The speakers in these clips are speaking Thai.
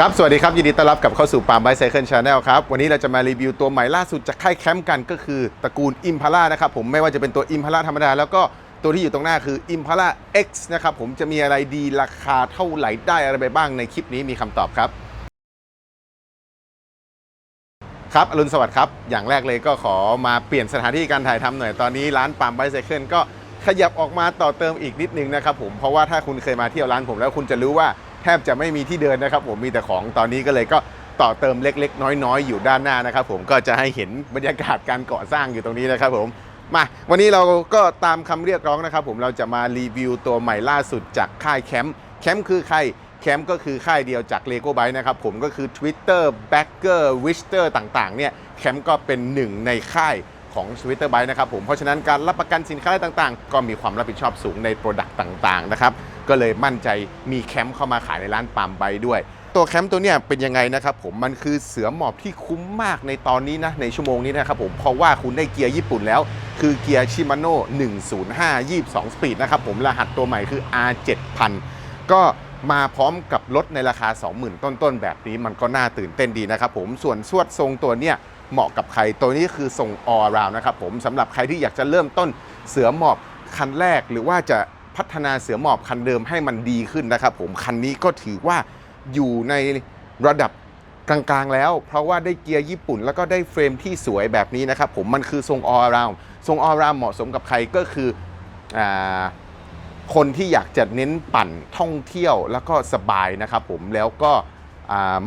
ครับ สวัสดีครับ ยินดีต้อนรับกับเข้าสู่ปามไบไซเคิลชาแนลครับ วันนี้เราจะมารีวิวตัวใหม่ล่าสุดจากค่ายแคมป์กันก็คือตระกูล Impala นะครับผมไม่ว่าจะเป็นตัว Impala ธรรมดา แล้วก็ตัวที่อยู่ตรงหน้าคือ Impala X นะครับผมจะมีอะไรดีราคาเท่าไหร่ได้อะไรไปบ้างในคลิปนี้มีคำตอบครับ ครับอรุณสวัสดิ์ครับ อย่างแรกเลยก็ขอมาเปลี่ยนสถานที่การถ่ายทำหน่อยตอนนี้ร้านปั๊มไบไซเคิลก็ขยับออกมาต่อเติมอีกนิดนึงนะครับผมเพราะว่าถ้าคุณเคยมาเที่ยวร้านผมแล้วคุณจะรู้ว่า แทบจะไม่มีที่เดินนะครับ ผมมีแต่ของตอนนี้ก็เลยก็ต่อเติมเล็ก ๆ น้อย ๆ อยู่ด้านหน้านะครับ ผมก็จะให้เห็นบรรยากาศการก่อสร้างอยู่ตรงนี้นะครับ ผมมาวันนี้เราก็ตามคำเรียกร้องนะครับ ผมเราจะมารีวิวตัวใหม่ล่าสุดจากค่ายแคมป์แคมป์คือใครแคมป์ก็คือค่ายเดียวจาก Lego b y t e นะครับผมก็คือ Twitter b a c k e r w i s t e r ต่างๆเนี่ยแคมป์ก็เป็นหนึ่งในค่ายของ Twitter b y t e นะครับผมเพราะฉะนั้นการรับประกันสินค้าต่างๆ ก็มีความรับผิดชอบสูงในโปรดักต์ต่างๆนะครับ ก็เลยมั่นใจมีแคมป์เข้ามาขายในร้านปาล์มไบด้วย ตัวแคมป์ตัวเนี้ยเป็นยังไงนะครับผมมันคือเสือหมอบที่คุ้มมากในตอนนี้นะในชั่วโมงนี้นะครับผมเพราะว่าคุณได้เกียร์ญี่ปุ่นแล้ว คือเกียร์ชิมาโน่105 22 สปีดนะครับผมรหัสตัวใหม่คือ R7000 ก็มาพร้อมกับรถในราคา 20,000 ต้นๆ แบบนี้มันก็น่าตื่นเต้นดีนะครับผมส่วนสวดทรงตัวเนี้ยเหมาะกับใครตัวนี้คือทรง all round นะครับผมสำหรับใครที่อยากจะเริ่มต้นเสือหมอบคันแรกหรือว่าจะ พัฒนาเสือหมอบคันเดิมให้มันดีขึ้นนะครับผมคันนี้ก็ถือว่าอยู่ในระดับกลางๆแล้ว เพราะว่าได้เกียร์ญี่ปุ่น แล้วก็ได้เฟรมที่สวยแบบนี้นะครับผมมันคือทรง all around ทรง all around เหมาะสมกับใครก็คืออคนที่อยากจะเน้นปั่นท่องเที่ยวแล้วก็สบายนะครับผมแล้วก็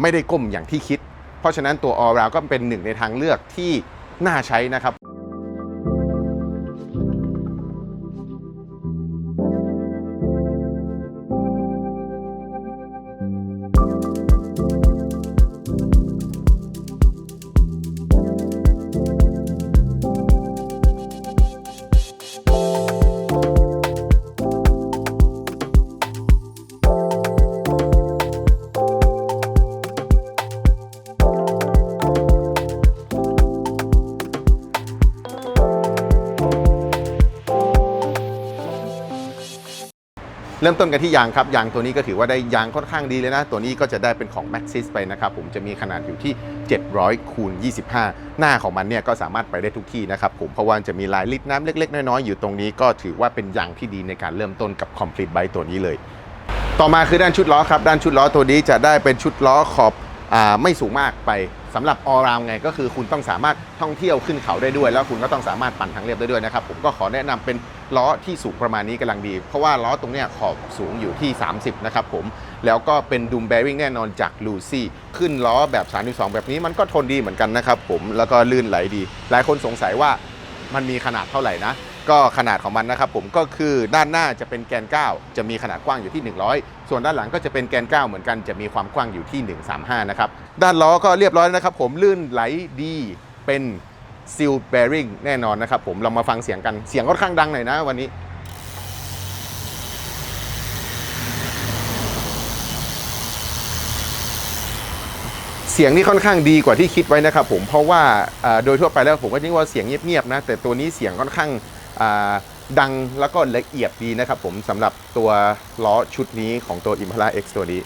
ไม่ได้ก้มอย่างที่คิด เพราะฉะนั้นตัว all around ก็เป็นหนึ่งในทางเลือกที่น่าใช้นะครับ ริ่มต้นกันที่ยางครับ ยางตัวนี้ก็ถือว่าได้ยางค่อนข้างดีเลยนะ ตัวนี้ก็จะได้เป็นของ Maxis ไปนะครับ ผมจะมีขนาดอยู่ที่ 700คูณ25 หน้าของมันเนี่ยก็สามารถไปได้ทุกที่นะครับผม เพราะว่าจะมีลายลิดน้ำเล็ก ๆ น้อยๆ อยู่ตรงนี้ก็ถือว่าเป็นยางที่ดีในการเริ่มต้นกับ Complete Bike ตัวนี้เลย ต่อมาคือด้านชุดล้อครับ ด้านชุดล้อตัวนี้จะได้เป็นชุดล้อขอบอาไม่สูงมากไปสำหรับ all round ไงก็คือคุณต้องสามารถท่องเที่ยวขึ้นเขาได้ด้วย แล้วคุณก็ต้องสามารถปั่นทางเรียบได้ด้วยนะครับผมก็ขอแนะนำเป็น ล้อที่สูงประมาณนี้กำลังดี เพราะว่าล้อตรงเนี้ยขอบสูงอยู่ที่ 30 นะครับผม แล้วก็เป็นดูมแบริ่งแน่นอนจากลูซี่ขึ้นล้อแบบ 32 แบบนี้มันก็ทนดีเหมือนกันนะครับผม แล้วก็ลื่นไหลดี หลายคนสงสัยว่ามันมีขนาดเท่าไหร่นะ ก็ขนาดของมันนะครับผมก็คือด้านหน้าจะเป็นแกน 9 จะมีขนาดกว้างอยู่ที่ 100 ส่วนด้านหลังก็จะเป็นแกน 9 เหมือนกันจะมีความกว้างอยู่ที่ 135 นะครับ ด้านล้อก็เรียบร้อยนะครับผมลื่นไหลดีเป็น ซิลแบริงแน่นอนนะครับผมเรามาฟังเสียงกันเสียงค่อนข้างดังหน่อยนะวันนี้เสียงนี่ค่อนข้างดีกว่าที่คิดไว้นะครับผมเพราะว่าโดยทั่วไปแล้วผมก็คิดว่าเสียงเงียบๆนะแต่ตัวนี้เสียงค่อนข้างดังแล้วก็ละเอียดดีนะครับผมสำหรับตัวล้อชุดนี้ของตัว Impala X ตัวนี้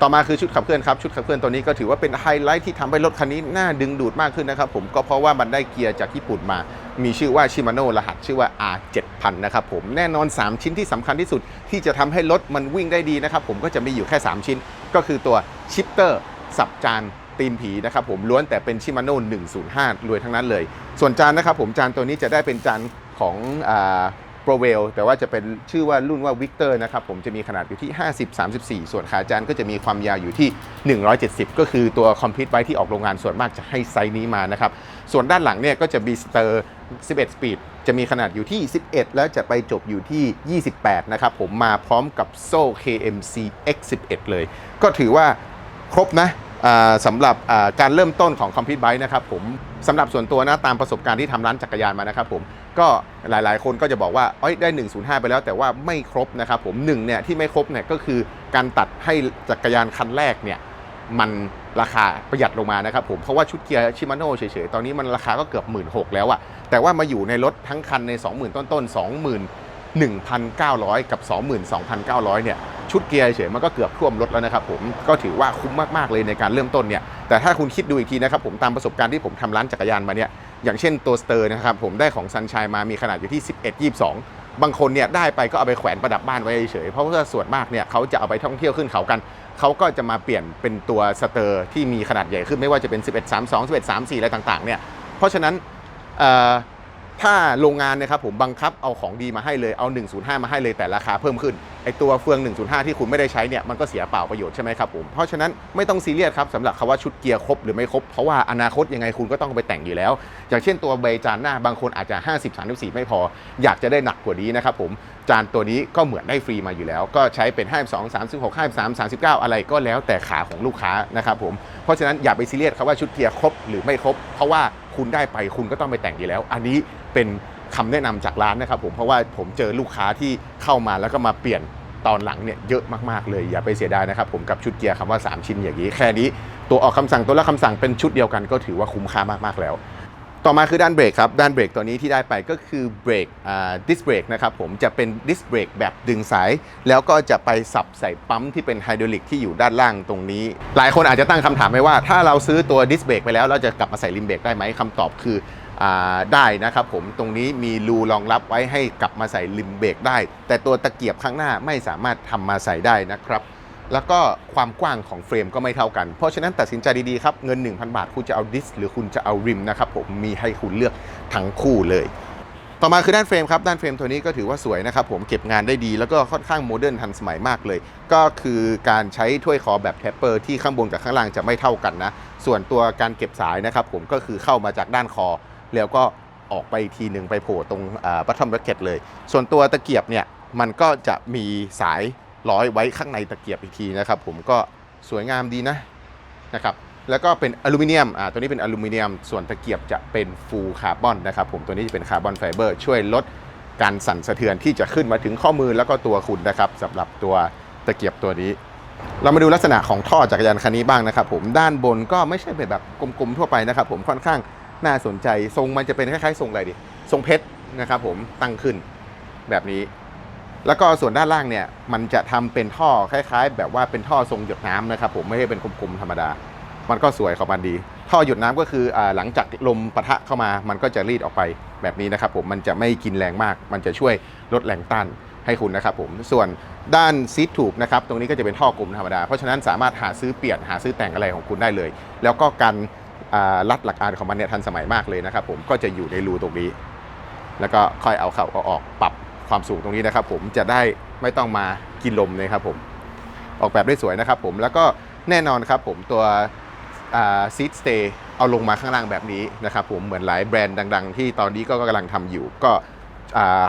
ต่อมาคือชุดขับเคลื่อนครับ ชุดขับเคลื่อนตัวนี้ก็ถือว่าเป็นไฮไลท์ที่ทำให้รถคันนี้น่าดึงดูดมากขึ้นนะครับผมก็เพราะว่ามันได้เกียร์จากญี่ปุ่นมา มีชื่อว่าชิมาโน่รหัสชื่อว่า R7000 นะครับผมแน่นอน 3 ชิ้นที่สำคัญที่สุดที่จะทำให้รถมันวิ่งได้ดีนะครับผมก็จะมีอยู่แค่ 3 ชิ้น ก็คือตัวชิปเตอร์สับจานตีนผีนะครับผมล้วนแต่เป็นชิมาโน่105รวยทั้งนั้นเลย ส่วนจานนะครับผมจานตัวนี้จะได้เป็นจานของ โปรเวลแต่ว่าจะเป็นชื่อว่ารุ่นว่าวิกเตอร์นะครับผมจะมีขนาดอยู่ที่ 50 34 ส่วนขาจานก็จะมีความยาวอยู่ที่ 170 ก็คือตัวคอมพิวต์ไว้ที่ออกโรงงานส่วนมากจะให้ไซส์นี้มานะครับ ส่วนด้านหลังเนี่ยก็จะมีสเตอร์ 11 สปีดจะมีขนาดอยู่ที่ 11 แล้วจะไปจบอยู่ที่ 28 นะครับผมมาพร้อมกับโซ่ KMC X11 เลย ก็ถือว่าครบนะสำหรับการเริ่มต้นของ Complete Bike นะครับผมสำหรับส่วนตัวนะตามประสบการณ์ที่ทำร้านจักรยานมานะครับผม ก็หลายๆ คนก็จะบอกว่าเอ้ยได้ 105 ไปแล้วแต่ว่าไม่ครบนะครับผมหนึ่งเนี่ยที่ไม่ครบเนี่ยก็คือการตัดให้จักรยานคันแรกเนี่ยมันราคาประหยัดลงมานะครับผมเพราะว่าชุดเกียร์ชิมาโน่เฉยๆ ตอนนี้มันราคาก็เกือบ 1 6ื่นแล้วอะแต่ว่ามาอยู่ในรถทั้งคันใน 20,000 ต้นๆ21,900 กับ 22,900 เนี่ย ชชุดเกียร์เฉยมันก็เกือบท่วมรถแล้วนะครับผมก็ถือว่าคุ้มมากๆเลยในการเริ่มต้นเนี่ยแต่ถ้าคุณคิดดูอีกทีนะครับผมตามประสบการณ์ที่ผมทำร้านจักรยานมาเนี่ยอย่างเช่นตัวสเตอร์นะครับผมได้ของซันช n ยมามีขนาดอยู่ที่ 11 22บางคนเนี่ยได้ไปก็เอาไปแขวนประดับบ้านไว้เฉยเพราะว่าส่วนมากเนี่ยเขาจะเอาไปท่องเที่ยวขึ้นเขากัน เขาก็จะมาเปลี่ยนเป็นตัวสเตอร์ที่มีขนาดใหญ่ขึ้นไม่ว่าจะเป็น 11 32 11 34 อะไรต่างๆเนี่ยเพราะฉะนั้นเอ่อ ถ้าโรงงานนะครับผมบังคับเอาของดีมาให้เลยเอา 105 มาให้เลยแต่ราคาเพิ่มขึ้นไอตัวเฟือง 105 ที่คุณไม่ได้ใช้เนี่ยมันก็เสียเปล่าประโยชน์ใช่ไหมครับผมเพราะฉะนั้นไม่ต้องซีเรียสครับสำหรับคำว่าชุดเกียร์ครบหรือไม่ครบเพราะว่าอนาคตยังไงคุณก็ต้องไปแต่งอยู่แล้ว อย่างเช่นตัวเบจานหน้าบางคนอาจจะ 50 34 ไม่พอ อยากจะได้หนักกว่านี้นะครับผมจานตัวนี้ก็เหมือนได้ฟรีมาอยู่แล้ว ก็ใช้เป็น 52 36 53 39 อะไรก็แล้วแต่ขาของลูกค้านะครับผม เพราะฉะนั้นอย่าไปซีเรียสครับว่าชุดเกียร์ครบหรือไม่ครบ เพราะว่าคุณได้ไปคุณก็ต้องไปแต่งอยู่แล้ว อันนี้เป็นคำแนะนำจากร้านนะครับผม เพราะว่าผมเจอลูกค้าที่เข้ามาแล้วก็มาเปลี่ยนตอนหลังเนี่ยเยอะมากๆเลยอย่าไปเสียดายนะครับผมกับชุดเกียร์คำว่า 3 ชิ้นอย่างนี้แค่นี้ ตัวออกคำสั่งตัวละคำสั่งเป็นชุดเดียวกันก็ถือว่าคุ้มค่ามากๆแล้ว ต่อมาคือด้านเบรกครับ ด้านเบรกตัวนี้ที่ได้ไปก็คือเบรกอ่าดิสเบรกนะครับผมจะเป็นดิสเบรกแบบดึงสาย แล้วก็จะไปสับใส่ปั๊มที่เป็นไฮดรอลิกที่อยู่ด้านล่างตรงนี้ หลายคนอาจจะตั้งคำถามไว้ว่า ถ้าเราซื้อตัวดิสเบรกไปแล้วเราจะกลับมาใส่ริมเบรกได้ไหมคำตอบคืออาได้นะครับผมตรงนี้มีรูรองรับไว้ให้กลับมาใส่ริมเบรกได้ แต่ตัวตะเกียบข้างหน้าไม่สามารถทำมาใส่ได้นะครับ แล้วก็ความกว้างของเฟรมก็ไม่เท่ากัน เพราะฉะนั้นตัดสินใจดีๆครับ เงิน 1,000 บาท คุณจะเอาดิสหรือคุณจะเอาริมนะครับผมมีให้คุณเลือกทั้งคู่เลย ต่อมาคือด้านเฟรมครับ ด้านเฟรมตัวนี้ก็ถือว่าสวยนะครับผมเก็บงานได้ดี แล้วก็ค่อนข้างโมเดิร์นทันสมัยมากเลย ก็คือการใช้ถ้วยคอแบบแทปเปอร์ที่ข้างบนกับข้างล่างจะไม่เท่ากันนะ ส่วนตัวการเก็บสายนะครับผมก็คือเข้ามาจากด้านคอ แล้วก็ออกไปทีหนึ่งไปโผล่ตรงบัตทอมแร็กเก็ตเลย ส่วนตัวตะเกียบเนี่ยมันก็จะมีสาย ร้อยไว้ข้างในตะเกียบอีกทีนะครับ ผมก็สวยงามดีนะนะครับแล้วก็เป็นอลูมิเนียมอ่าตัวนี้เป็นอลูมิเนียม ส่วนตะเกียบจะเป็นฟูลคาร์บอนนะครับผมตัวนี้จะเป็นคาร์บอนไฟเบอร์ช่วยลดการสั่นสะเทือนที่จะขึ้นมาถึงข้อมือแล้วก็ตัวคุณนะครับสำหรับตัวตะเกียบตัวนี้ เรามาดูลักษณะของท่อจักรยานคันนี้บ้างนะครับผมด้านบนก็ไม่ใช่เป็นแบบกลมๆทั่วไปนะครับผมค่อนข้างน่าสนใจทรงมันจะเป็นคล้ายๆทรงอะไรดิทรงเพชรนะครับผมตั้งขึ้นแบบนี้ แล้วก็ส่วนด้านล่างเนี่ยมันจะทำเป็นท่อคล้ายๆ แบบว่าเป็นท่อทรงหยดน้ำนะครับผมไม่ใช่เป็นกลมๆธรรมดา มันก็สวยของมันดี ท่อหยดน้ำก็คืออหลังจากลมปะทะเข้ามา มันก็จะรีดออกไปแบบนี้นะครับผมมันจะไม่กินแรงมาก มันจะช่วยลดแรงต้านให้คุณนะครับผมส่วนด้านซีทถูกนะครับตรงนี้ก็จะเป็นท่อกลมธรรมดา เพราะฉะนั้นสามารถหาซื้อเปลี่ยนหาซื้อแต่งอะไรของคุณได้เลย แล้วก็การรัดหลักการของมันเนี่ยทันสมัยมากเลยนะครับผมก็จะอยู่ในรูตรงนี้ แล้วก็ค่อยเอาเข้าเอาออกปรับ ความสูงตรงนี้นะครับผมจะได้ไม่ต้องมากินลมนะครับผมออกแบบได้สวยนะครับผมแล้วก็แน่นอนครับผมตัวซีทสเตย์เอาลงมาข้างล่างแบบนี้นะครับผมเหมือนหลายแบรนด์ดัง ๆ ที่ตอนนี้ก็กำลังทำอยู่ ก็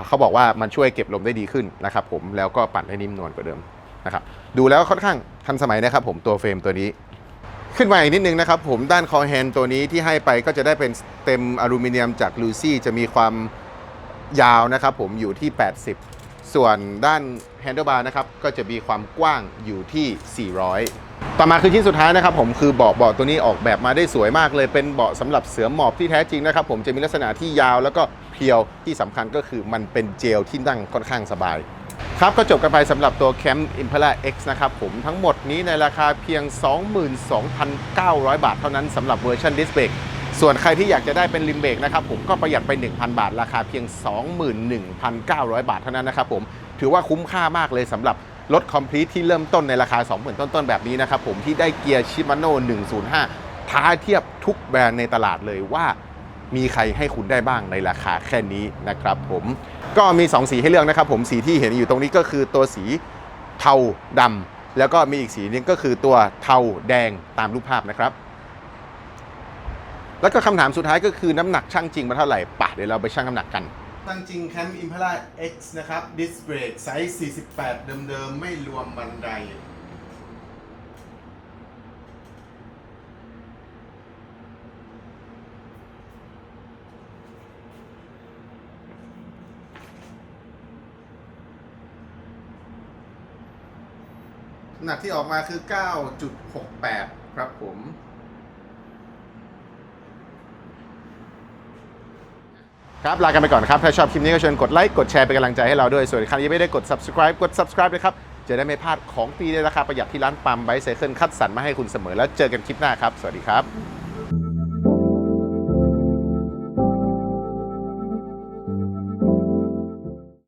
เขาบอกว่ามันช่วยเก็บลมได้ดีขึ้นนะครับผมแล้วก็ปั่นให้นิ่มนวลกว่าเดิมนะครับดูแล้วค่อนข้างทันสมัยนะครับผมตัวเฟรมตัวนี้ ขึ้นมาอีกนิดนึงนะครับผมด้านคอแฮนด์ตัวนี้ที่ให้ไปก็จะได้เป็นเต็มอลูมิเนียมจากลูซี่จะมีความ ยาวนะครับผมอยู่ที่ 80 ส่วนด้านแฮนเดิลบาร์นะครับก็จะมีความกว้างอยู่ที่ 400 ต่อมาคือชิ้นสุดท้ายนะครับผมคือเบาะเบาะตัวนี้ออกแบบมาได้สวยมากเลยเป็นเบาะสำหรับเสือหมอบที่แท้จริงนะครับผมจะมีลักษณะที่ยาวแล้วก็เพียวที่สำคัญก็คือมันเป็นเจลที่นั่งค่อนข้างสบายครับก็จบกันไปสำหรับตัว Camp Impala X นะครับผมทั้งหมดนี้ในราคาเพียง 22,900 บาทเท่านั้นสำหรับเวอร์ชันดิสเบก ส่วนใครที่อยากจะได้เป็นริมเบรกนะครับผมก็ประหยัดไป 1,000 บาท ราคาเพียง 21,900 บาทเท่านั้นนะครับผมถือว่าคุ้มค่ามากเลยสำหรับรถคอมพลีทที่เริ่มต้นในราคา 20,000 ต้นๆ แบบนี้นะครับผมที่ได้เกียร์ชิมาโน่105 ท้าเทียบทุกแบรนด์ในตลาดเลยว่ามีใครให้คุณได้บ้างในราคาแค่นี้นะครับผมก็มี 2 สีให้เลือกนะครับผมสีที่เห็นอยู่ตรงนี้ก็คือตัวสีเทาดำแล้วก็มีอีกสีหนึงก็คือตัวเทาแดงตามรูปภาพนะครับ แล้วก็คำถามสุดท้ายก็คือน้ำหนักช่างจริงมาเท่าไหร่ปะเดี๋ยวเราไปชั่งน้ำหนักกันตั้งจริงแคมป์อิมพ l า X นะครับ ดิสเบรกไซส์ 48 เดิมๆ ไม่รวมบันไดน้ำหนักที่ออกมาคือ 9.68 ครับผม ครับลากันไปก่อนครับ ถ้าชอบคลิปนี้ก็เชิญกดไลค์กดแชร์เป็นกำลังใจให้เราด้วย ส่วนใครยังไม่ได้กด subscribe กด subscribe เลยครับ จะได้ไม่พลาดของฟรีในราคาประหยัดที่ร้านปั๊มไบเซเคิลคัดสรรมาให้คุณเสมอแล้วเจอกันคลิปหน้าครับ สวัสดีครับ